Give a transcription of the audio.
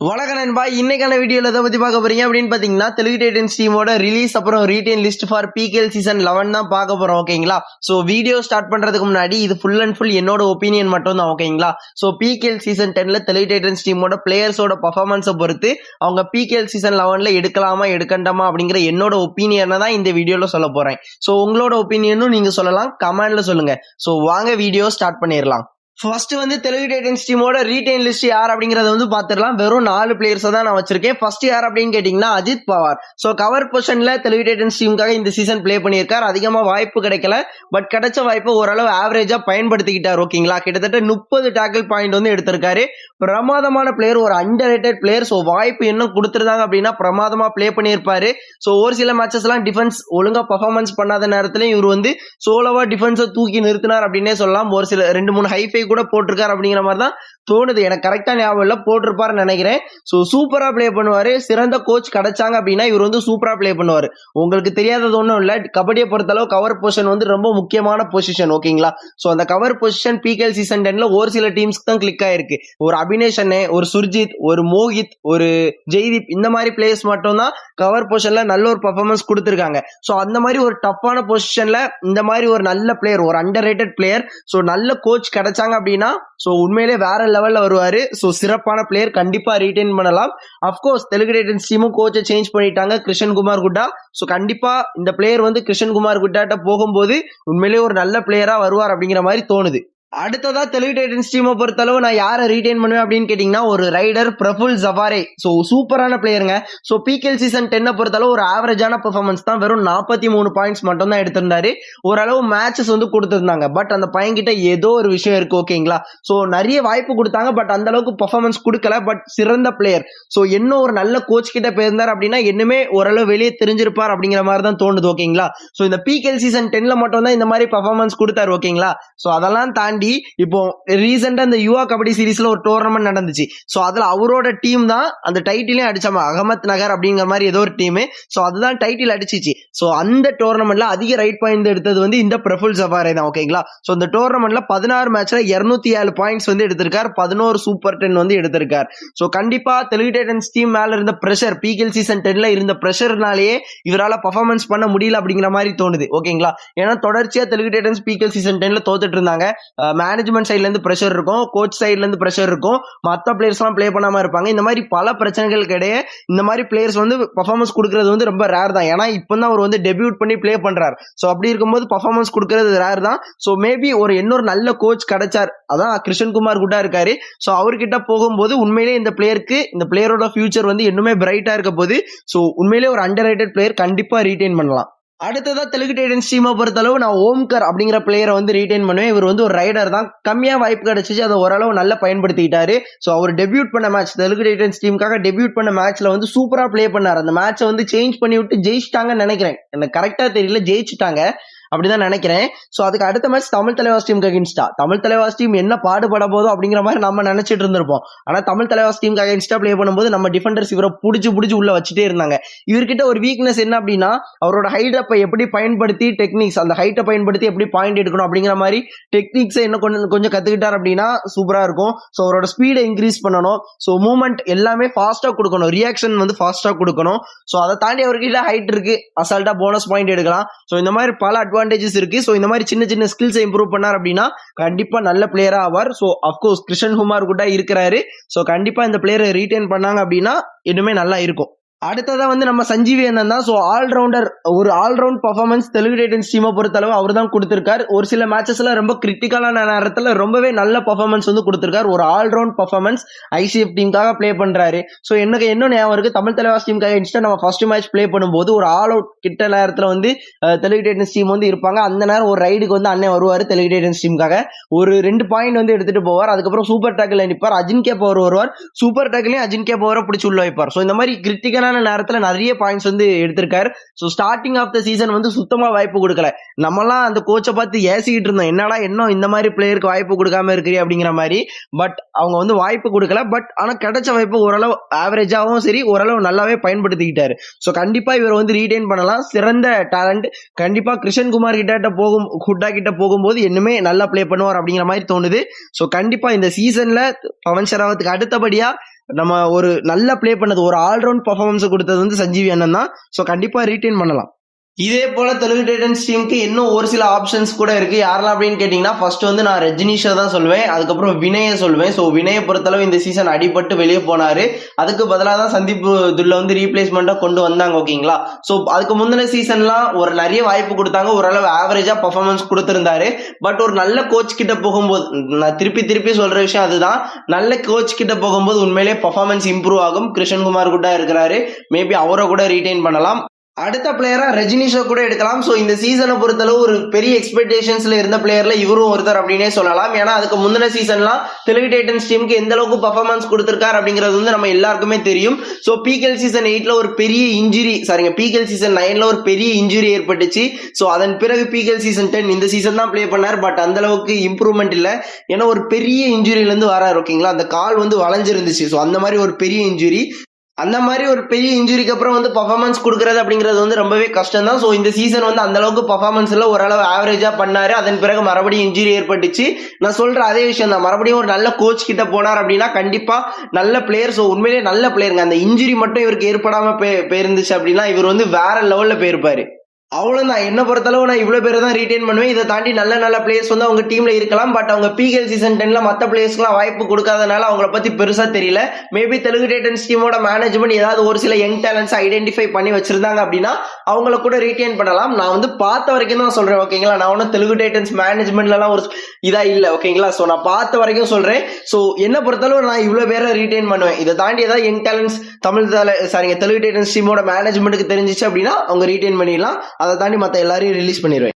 வணக்கம் நண்பா. இன்னைக்கான வீடியோவில் எதை பற்றி பார்க்க போறீங்க? அப்படின்னு பார்த்தீங்கன்னா தெலுங்கு டைட்டன்ஸ் டீமோட ரிலீஸ் அப்புறம் retain list for PKL season eleven தான் பார்க்க போகிறோம் ஓகேங்களா ஸோ வீடியோ ஸ்டார்ட் பண்ணுறதுக்கு முன்னாடி இது ஃபுல் அண்ட் ஃபுல் என்னோட ஒப்பீனியன் மட்டும் தான் ஓகேங்களா ஸோ பிகேஎல் சீசன் டெனில் தெலுங்கு டைட்டன்ஸ் டீமோட பிளேயர்ஸோட பர்ஃபார்மன்ஸை பொறுத்து அவங்க பிகேஎல் சீசன் லெவனில் எடுக்கலாமா எடுக்கண்டாமா அப்படிங்கிற என்னோட ஒப்பீனியனை தான் இந்த வீடியோவில் சொல்ல போகிறேன் ஸோ உங்களோட ஒப்பீனியனும் நீங்கள் சொல்லலாம் கமெண்டில் சொல்லுங்கள் ஸோ வாங்க வீடியோ ஸ்டார்ட் பண்ணிடலாம். ஃபர்ஸ்ட் வந்து தெலுங்கு டைட்டன்ஸ் டீமோட ரீடைன் லிஸ்ட் யார் அப்படிங்கறத வந்து பாத்துடலாம். வெறும் நாலு பிளேயர்ஸ் தான் நான் வச்சிருக்கேன். ஃபர்ஸ்ட் யார் அப்படின்னு கேட்டீங்கன்னா அஜித் பவார். ஸோ கவர் பொசிஷன்ல தெலுங்கு டைட்டன்ஸ் டீமுக்காக இந்த சீசன் பிளே பண்ணியிருக்கார். அதிகமா வாய்ப்பு கிடைக்கல. பட் கிடைச்ச வாய்ப்பு ஓரளவு ஆவரேஜா பயன்படுத்திக்கிட்டார் ஓகேங்களா கிட்டத்தட்ட முப்பது டேக்கிள் பாயிண்ட் வந்து எடுத்திருக்காரு. பிரமாதமான பிளேயர் ஒரு அண்டர் ரேட்டட் பிளேயர் ஸோ வாய்ப்பு இன்னும் கொடுத்துருந்தாங்க அப்படின்னா பிரமாதமா ப்ளே பண்ணியிருப்பாரு. ஸோ ஒரு சில மேட்சஸ் எல்லாம் டிஃபென்ஸ் ஒழுங்கா பர்ஃபார்மன்ஸ் பண்ணாத நேரத்துல இவர் வந்து சோலோவா டிஃபென்ஸை தூக்கி நிறுத்தினார் அப்படின்னே சொல்லலாம். ஒரு சில ரெண்டு மூணு ஹைஃபை கூட போட்டிருக்காரு அப்படிங்கிற மாதிரி தான் தோணுது. எனக்கு கரெக்டா ஞாபகம் இல்லை. போட்டிருப்பாருன்னு நினைக்கிறேன். ஸோ சூப்பரா ப்ளே பண்ணுவாரு. சிறந்த கோச் கிடைச்சாங்க அப்படின்னா இவர் வந்து சூப்பரா ப்ளே பண்ணுவார். உங்களுக்கு தெரியாதது ஒன்றும் இல்லை. கபடியை பொறுத்தளவு கவர் பொசிஷன் வந்து ரொம்ப முக்கியமான பொசிஷன் ஓகேங்களா ஸோ அந்த கவர் பொசிஷன் பிகேஎல் சீசன் டென்ல ஒரு சில டீம்ஸ்க்கு தான் கிளிக் ஆயிருக்கு. ஒரு அபினேஷனு ஒரு சுர்ஜித் ஒரு மோகித் ஒரு ஜெய்தீப் இந்த மாதிரி பிளேயர்ஸ் மட்டும் தான் கவர் பொசிஷன்ல நல்ல ஒரு பர்ஃபார்மன்ஸ் கொடுத்துருக்காங்க. ஸோ அந்த மாதிரி ஒரு டஃப்பான பொசிஷன்ல இந்த மாதிரி ஒரு நல்ல பிளேயர் ஒரு அண்டர் ரேட்டட் பிளேயர் ஸோ நல்ல கோச் கிடைச்சாங்க அப்படின்னா ஸோ உண்மையிலே வேற லெவல்ல வருவாரு. ஸோ சிறப்பான பிளேயர் கண்டிப்பா ரீட்டைன் பண்ணலாம். அஃப்கோர்ஸ் தெலுங்கு டைட்டன்ஸ் டீமும் கோச்சை சேஞ்ச் பண்ணிட்டாங்க. கிருஷ்ணன் குமார் குட்டா. ஸோ கண்டிப்பா இந்த பிளேயர் வந்து கிருஷ்ணன் குமார் குட்டாட்ட போகும்போது உண்மையிலேயே ஒரு நல்ல பிளேயரா வருவார் அப்படிங்கிற மாதிரி தோணுது. அடுத்ததா தெலுங்கு டைட்டன்ஸ் டீமை பொறுத்தளவு நான் யாரை ரீடைன் பண்ணுவேன் அப்படின்னு கேட்டிங்கன்னா ஒரு ரைடர் பிரபுல் ஜவாரே. ஸோ சூப்பரான பிளேயருங்க ஸோ பிகேல் சீசன் டென்னை பொறுத்தளவு ஒரு ஆவரேஜான பெர்ஃபார்மன்ஸ் தான். வெறும் நாற்பத்தி மூணு பாயிண்ட்ஸ் மட்டும் தான் எடுத்திருந்தாரு. ஓரளவு மேட்சஸ் வந்து கொடுத்துருந்தாங்க. பட் அந்த பையன்கிட்ட ஏதோ ஒரு விஷயம் இருக்கு ஓகேங்களா ஸோ நிறைய வாய்ப்பு கொடுத்தாங்க. பட் அந்த அளவுக்கு பெர்ஃபார்மன்ஸ் கொடுக்கல. பட் சிறந்த பிளேயர் ஸோ என்ன ஒரு நல்ல கோச் கிட்ட போயிருந்தார் அப்படின்னா இன்னுமே ஓரளவு வெளியே தெரிஞ்சிருப்பார் அப்படிங்கிற மாதிரி தான் தோணுது ஓகேங்களா ஸோ இந்த பிகேல் சீசன் டென்னில் மட்டும் தான் இந்த மாதிரி பெர்ஃபார்மன்ஸ் கொடுத்தாரு ஓகேங்களா ஸோ அதெல்லாம் தாண்டி இப்போ ரீசெண்டா இந்த யுவா கபடி சீரீஸ்ல ஒரு டோர்னமெண்ட் நடந்துச்சு. ஸோ அதுல அவரோட டீம் தான் அந்த டைட்டிலையும் அடிச்சாம? அகமத் நகர் அப்படிங்கிற மாதிரி ஏதோ ஒரு டீம் ஸோ அதுதான் டைட்டில் அடிச்சிச்சு. ஸோ அந்த டோர்னமெண்ட்ல அதிக ரைட் பாயிண்ட் எடுத்தது வந்து இந்த பிரபுல் சஃபாரே தான் ஓகேங்களா ஸோ இந்த டோர்னமெண்ட்ல பதினாறு மேட்ச்ல இருநூத்தி ஏழு பாயிண்ட்ஸ் வந்து எடுத்திருக்கார். பதினோரு சூப்பர் டென் வந்து எடுத்திருக்கார். ஸோ கண்டிப்பா தெலுங்கு டைட்டன்ஸ் டீம் மேல இருந்த பிரஷர் பிகேல் சீசன் டென்ல இருந்த ப்ரெஷர்னாலேயே இவரால பர்ஃபார்மன்ஸ் பண்ண முடியல அப்படிங்கிற மாதிரி தோணுது ஓகேங்களா ஏன்னா தொடர்ச்சியா தெலுங்கு டைட்டன்ஸ் பிகேல் சீசன் டென்ல தோத்துட்டு இருந்தாங்க. மேனேஜ்மெண்ட் சைட்லேருந்து ப்ரெஷர் இருக்கும் கோச் சைட்லேருந்து ப்ரெஷர் இருக்கும். மற்ற பிளேயர்ஸ்லாம் ப்ளே பண்ணாமல் இருப்பாங்க. இந்த மாதிரி பல பிரச்சனைகளுக்கு இடையே இந்த மாதிரி பிளேயர்ஸ் வந்து பர்ஃபார்மன்ஸ் கொடுக்கறது வந்து ரொம்ப ரேர் தான். ஏன்னா இப்போ தான் அவர் வந்து டெபியூட் பண்ணி ப்ளே பண்ணுறார் ஸோ அப்படி இருக்கும்போது பர்ஃபார்மன்ஸ் கொடுக்கறது ரேர் தான். ஸோ மேபி ஒரு இன்னொரு நல்ல கோச் கிடைச்சார். அதான் கிருஷ்ணன் குமார் குட்டா இருக்காரு. ஸோ அவர்கிட்ட போகும்போது உண்மையிலேயே இந்த பிளேயருக்கு இந்த பிளேயரோட ஃபியூச்சர் வந்து இன்னுமே பிரைட்டாக இருக்க போது ஸோ உண்மையிலேயே ஒரு அண்டர் ரேட்டட் பிளேயர் கண்டிப்பாக ரீடைன் பண்ணலாம். அடுத்ததாக தெலுங்கு டைட்டன்ஸ் டீமை பொறுத்தளவு நான் ஓம்கர் அப்படிங்கிற பிளேயரை வந்து ரீடைன் பண்ணுவேன். இவர் வந்து ஒரு ரைடர் தான். கம்மியாக வாய்ப்பு கிடச்சிச்சு. அதை ஓரளவு நல்லா பயன்படுத்திக்கிட்டாரு. ஸோ அவர் டெபியூட் பண்ண மேட்ச் தெலுங்கு டைட்டன்ஸ் டீமுக்காக டெபியூட் பண்ண மேட்ச்சில் வந்து சூப்பராக ப்ளே பண்ணார். அந்த மேட்சை வந்து சேஞ்ச் பண்ணி விட்டு ஜெயிச்சிட்டாங்கன்னு நினைக்கிறேன். எனக்கு கரெக்டாக தெரியல. ஜெயிச்சிட்டாங்க. அப்படிதான் நினைக்கிறேன். ஸோ அதுக்கு அடுத்த மேட்ச் தமிழ் தலைவாஸ் டீம் அகேன்ஸ்டா தமிழ் தலைவாஸ் டீம் என்ன பாடுபட போதும் அப்படிங்கிற மாதிரி நம்ம நினைச்சிட்டு இருந்திருப்போம். ஆனா தமிழ் தலைவாஸ் டீம் அகேன்ஸ்டா ப்ளே பண்ணும்போது நம்ம டிஃபெண்டர்ஸ் இவரை பிடிச்சி பிடிச்சி உள்ள வச்சுட்டே இருந்தாங்க. இவர்கிட்ட ஒரு வீக்னஸ் என்ன அப்படின்னா அவரோட ஹைட்டப்பை எப்படி பயன்படுத்தி டெக்னிக்ஸ் அந்த ஹைட்டை பயன்படுத்தி எப்படி பாயிண்ட் எடுக்கணும் அப்படிங்கிற மாதிரி டெக்னிக்ஸை என்ன கொஞ்சம் கொஞ்சம் கத்துக்கிட்டார் அப்படின்னா சூப்பரா இருக்கும். ஸோ அவரோட ஸ்பீடை இன்க்ரீஸ் பண்ணணும். ஸோ மூவ்மெண்ட் எல்லாமே ஃபாஸ்ட்டாக கொடுக்கணும். ரியாக்ஷன் வந்து ஃபாஸ்ட்டாக கொடுக்கணும். ஸோ அதை தாண்டி அவர்கிட்ட ஹைட் இருக்கு. அசால்ட்டா போனஸ் பாயிண்ட் எடுக்கலாம். ஸோ இந்த மாதிரி பல அட்வான்ஸ் அட்வான்டேஜஸ் இருக்கு. ஸோ இந்த மாதிரி சின்ன சின்ன ஸ்கில்ஸை இம்ப்ரூவ் பண்ணார் அப்படின்னா கண்டிப்பா நல்ல பிளேயரா ஆவார். ஸோ அஃப்கோர்ஸ் கிருஷ்ணன் குமார் கூட இருக்கிறாரு. ஸோ கண்டிப்பா இந்த பிளேயரை ரீட்டைன் பண்ணாங்க அப்படின்னா இன்னுமே நல்லா இருக்கும். அடுத்ததான் வந்து நம்ம சஞ்சீவி அண்ணன் தான். ஸோ ஆல்ரவுண்டர் ஒரு all round performance Telugu Titans டீமை பொறுத்தளவு அவர் தான் கொடுத்துருக்காரு. ஒரு சில மேட்சஸ்ல ரொம்ப கிரிட்டிக்கலான நேரத்தில் ரொம்பவே நல்ல பர்ஃபார்மன்ஸ் வந்து கொடுத்துருக்கார். ஒரு ஆல்ரவுண்ட் பர்ஃபார்மன்ஸ் ஐசிஎஃப் டீமுக்காக ப்ளே பண்ணுறாரு ஸோ எனக்கு என்ன ஞாபகம் இருக்குது தமிழ் தலைவாஸ் டீமுக்காக இன்ஸ்டா நம்ம ஃபர்ஸ்ட் மேட்ச் ப்ளே பண்ணும்போது ஒரு ஆல் அவுட் கிட்ட நேரத்தில் வந்து தெலுங்கு டைட்டன்ஸ் டீம் வந்து இருப்பாங்க. அந்த நேரம் ஒரு ரைடுக்கு வந்து அண்ணன் வருவார் தெலுங்கு டைட்டன்ஸ் டீமுக்காக ஒரு ரெண்டு பாயிண்ட் வந்து எடுத்துகிட்டு போவார். அதுக்கப்புறம் சூப்பர் டேக்கில் நிற்பார் அஜின்கே பவர் வருவார். சூப்பர் டேக்கிலையும் அஜின்கே பவரை பிடிச்சி உள்ள வைப்பார். ஸோ இந்த மாதிரி கிரிட்டிக்கலான நேரத்தில் நிறைய பாயிண்ட்ஸ் வந்து எடுத்திருக்காரு. So starting of the season வந்து சுத்தமாக வாய்ப்பு கொடுக்கல. நம்மலாம் அந்த கோச்சை பார்த்து ஏசிக்கிட்டு இருந்தோம். என்னடா இன்னும் இந்த மாதிரி பிளேயருக்கு வாய்ப்பு கொடுக்காம இருக்கிறீ அப்படிங்கிற மாதிரி. பட் அவங்க வந்து வாய்ப்பு கொடுக்கல. பட் ஆனால் கிடைச்ச வாய்ப்பு ஓரளவு ஆவரேஜாகவும் சரி ஓரளவு நல்லாவே பயன்படுத்திக்கிட்டாரு. ஸோ கண்டிப்பாக இவர் வந்து ரீடைன் பண்ணலாம். சிறந்த டேலண்ட் கண்டிப்பாக கிருஷ்ணன்குமார் கிட்ட போகும் ஹுட்டா கிட்ட போகும்போது இன்னுமே நல்லா ப்ளே பண்ணுவார் அப்படிங்கிற மாதிரி தோணுது. ஸோ கண்டிப்பாக இந்த சீசனில் பவன் ஷராவத்துக்கு அடுத்தபடியாக நம்ம ஒரு நல்லா ப்ளே பண்ணது ஒரு ஆல்ரவுண்ட் பர்ஃபார்மன்ஸ் கொடுத்தது வந்து சஞ்சீவி அண்ணன் தான். ஸோ கண்டிப்பாக ரீட்டைன் பண்ணலாம். இதே போல தெலுங்கு டைட்டன்ஸ் டீமுக்கு இன்னும் ஒரு சில ஆப்ஷன்ஸ் கூட இருக்கு. யாரெல்லாம் அப்படின்னு கேட்டீங்கன்னா ஃபர்ஸ்ட் வந்து நான் ரஜினிஷா தான் சொல்வேன். அதுக்கப்புறம் வினய சொல்வேன். ஸோ வினயை பொறுத்தளவு இந்த சீசன் அடிபட்டு வெளியே போனாரு. அதுக்கு பதிலாக தான் சந்தீப் துல்ல வந்து ரீப்ளேஸ்மெண்ட்டா கொண்டு வந்தாங்க ஓகேங்களா? ஸோ அதுக்கு முந்தின சீசன்லாம் ஒரு நிறைய வாய்ப்பு கொடுத்தாங்க. ஓரளவு ஆவரேஜா பர்ஃபார்மன்ஸ் கொடுத்திருந்தாரு. பட் ஒரு நல்ல கோச் கிட்ட போகும்போது நான் திருப்பி திருப்பி சொல்ற விஷயம் அதுதான். நல்ல கோச் கிட்ட போகும்போது உண்மையிலேயே பர்ஃபார்மன்ஸ் இம்ப்ரூவ் ஆகும். கிருஷ்ணகுமார் கூட இருக்கிறாரு. மேபி அவரை கூட ரீடைன் பண்ணலாம். அடுத்த பிளேயரா ரஜினிஷோ கூட எடுக்கலாம். ஸோ இந்த சீசனை பொறுத்தளவு ஒரு பெரிய எக்ஸ்பெக்டேஷன்ஸ்ல இருந்த பிளேயர்ல இவரும் ஒருத்தர் அப்படின்னே சொல்லலாம். ஏன்னா அதுக்கு முந்தின சீசன்லாம் தெலுங்கு டைட்டன்ஸ் டீமுக்கு எந்த அளவுக்கு பர்ஃபார்மன்ஸ் கொடுத்திருக்காரு அப்படிங்கிறது வந்து நம்ம எல்லாருக்குமே தெரியும். ஸோ பிகேல் சீசன் எயிட்ல ஒரு பெரிய இன்ஜுரி சாரிங்க பிகேல் சீசன் நைன்ல ஒரு பெரிய இன்ஜுரி ஏற்பட்டுச்சு. ஸோ அதன் பிறகு பிகேல் சீசன் டென் இந்த சீசன் தான் ப்ளே பண்ணார். பட் அந்த அளவுக்கு இம்ப்ரூவ்மெண்ட் இல்லை. ஏன்னா ஒரு பெரிய இன்ஜுரியிலேருந்து வரார் ஓகேங்களா அந்த கால் வந்து வளைஞ்சிருந்துச்சு. ஸோ அந்த மாதிரி ஒரு பெரிய இன்ஜுரி அந்த மாதிரி ஒரு பெரிய இன்ஜுரிக்கு அப்புறம் வந்து பர்ஃபார்மன்ஸ் கொடுக்கறது அப்படிங்கிறது வந்து ரொம்பவே கஷ்டம் தான் ஸோ இந்த சீசன் வந்து அந்த அளவுக்கு பர்ஃபார்மன்ஸ்ல ஓரளவு ஆவரேஜா பண்ணாரு. அதன் பிறகு மறுபடியும் இன்ஜுரி ஏற்பட்டுச்சு. நான் சொல்ற அதே விஷயம் தான். மறுபடியும் ஒரு நல்ல கோச் கிட்ட போனார் அப்படின்னா கண்டிப்பா நல்ல பிளேயர் ஸோ உண்மையிலேயே நல்ல பிளேயருங்க அந்த இன்ஜுரி மட்டும் இவருக்கு ஏற்படாம போய்- போயிருந்துச்சு அப்படின்னா இவர் வந்து வேற லெவல்ல போயிருப்பாரு. அவ்வளவுதான் என்ன பொறுத்தளவு நான் இவ்வளோ பேரை தான் ரீடைன் பண்ணுவேன். இதை தாண்டி நல்ல நல்ல பிளேயர்ஸ் வந்து அவங்க டீமில் இருக்கலாம். பட் அவங்க பிகேல் சீசன் டென்னில் மற்ற பிளேயர்ஸ்க்குலாம் வாய்ப்பு கொடுக்காதனால அவங்கள பற்றி பெருசாக தெரியல. மேபி தெலுங்கு டைட்டன்ஸ் டீமோட மேனேஜ்மெண்ட் ஏதாவது ஒரு சில யங் டேலண்ட்ஸ் ஐடென்டிஃபை பண்ணி வச்சிருந்தாங்க அப்படின்னா அவங்கள கூட ரீடைன் பண்ணலாம். நான் வந்து பார்த்த வரைக்கும் தான் சொல்கிறேன் ஓகேங்களா நான் ஒன்றும் தெலுங்கு டைட்டன்ஸ் மேனேஜ்மெண்ட்லலாம் ஒரு இதாக இல்லை ஓகேங்களா ஸோ நான் பார்த்த வரைக்கும் சொல்கிறேன் ஸோ என்ன பொறுத்தளவு நான் இவ்வளோ பேரை ரீடைன் பண்ணுவேன். இதை தாண்டி ஏதாவது யங் டேலண்ட்ஸ் தமிழ் தலை சாரிங்க தெலுங்கு டைட்டன்ஸ் டீமோட மேனேஜ்மெண்ட்டுக்கு தெரிஞ்சிச்சு அப்படின்னா அவங்க ரீடைன் பண்ணிடலாம். அதை தாண்டி மற்ற எல்லாரையும் ரிலீஸ் பண்ணிடுவேன்